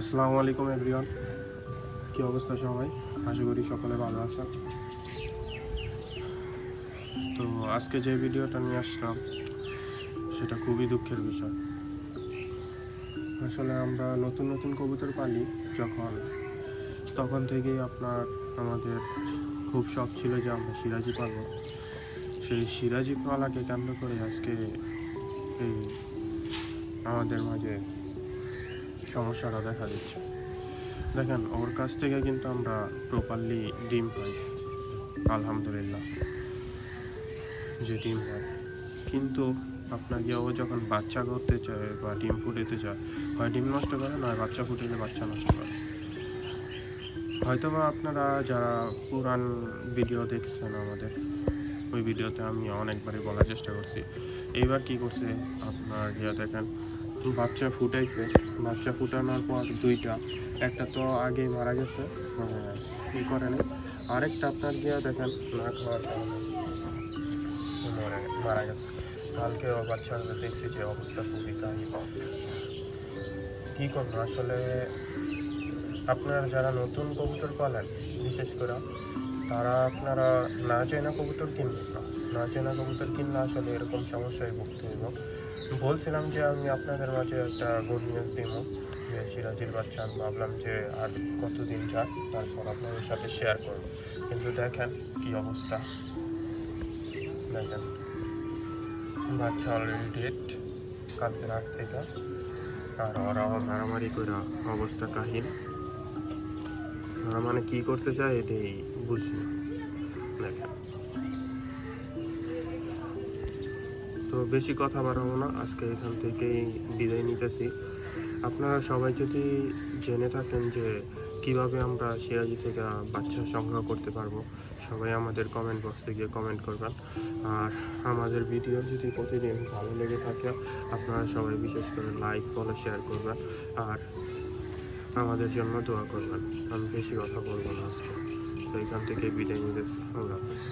আসসালামু আলাইকুম এভরিওয়ান কী অবস্থা সবাই? আশা করি সকলে ভালো আছেন। তো আজকে যে ভিডিওটা নিয়ে আসলাম, সেটা খুবই দুঃখের বিষয়। আসলে আমরা নতুন নতুন কবুতর পালি যখন, তখন থেকেই আপনার, আমাদের খুব শখ ছিল যে আমরা সিরাজি পালব। সেই সিরাজি পালাকে কেন্দ্র করে আজকে এই আমাদের মাঝে সমস্যাটা দেখা দিচ্ছে। দেখেন, ওর কাছ থেকে কিন্তু আমরা প্রপারলি ডিম পাই। আলহামদুলিল্লাহ। যে ডিম হয় কিন্তু আপনার গিয়ে ও যখন বাচ্চা করতে চায় বা ডিম ফুটাতে চায়, হয় ডিম নষ্ট করে, নয় বাচ্চা ফুটিলে বাচ্চা নষ্ট করে। হয়তো বা আপনারা যারা পুরান ভিডিও দেখছেন আমাদের, ওই ভিডিওতে আমি অনেকবারই বলার চেষ্টা করছি। এইবার কি করছে, আপনার ইয়ে দেখেন। বাচ্চা ফুটাইছে। বাচ্চা ফুটানোর পর দুইটা। একটা তো আগেই মারা গেছে মানে ই করে নাই। আরেকটা আপনার গিয়া দেখেন না খাওয়ার কারণে মারা গেছে। কালকে ও বাচ্চাদের দেখছি যে অবস্থা খুবই কাহিনী কী করব? আসলে আপনারা যারা নতুন কবুতর পালেন, বিশেষ করে, তারা আপনারা না চায় না কবুতর কিনবেন না। না চেনা কবুতর কিনলে আসলে এরকম সমস্যায় ভুগতে হইব। বলছিলাম যে আমি আপনাদের মাঝে একটা গুড নিউজ দিব। যে সিরাজির বাচ্চা, আমি ভাবলাম যে আর কতদিন যাক, তারপর আপনাদের সাথে শেয়ার করব। কিন্তু দেখেন কি অবস্থা। দেখেন, বাচ্চা অলরেডি ডেট কালকে রাত থেকে আর ওরা মারামারি করে অবস্থা কাহিন ওরা মানে কী করতে চায় এটাই বুঝি। দেখেন। তো বেশি কথা বাড়াবো না, আজকে এখান থেকেই বিদায় নিতেছি। আপনারা সবাই যদি জেনে থাকেন যে কীভাবে আমরা সিরাজি থেকে বাচ্চা সংগ্রহ করতে পারব, সবাই আমাদের কমেন্ট বক্সে গিয়ে কমেন্ট করবেন। আর আমাদের ভিডিও যদি প্রতিদিন ভালো লেগে থাকে, আপনারা সবাই বিশেষ করে লাইক ফলো শেয়ার করবেন। আর আমাদের জন্য দোয়া করবেন, আমি বেশি কথা বলব না আজকে। তো এখান থেকে বিদায় নিতেছি, আল্লাহ হাফিজ।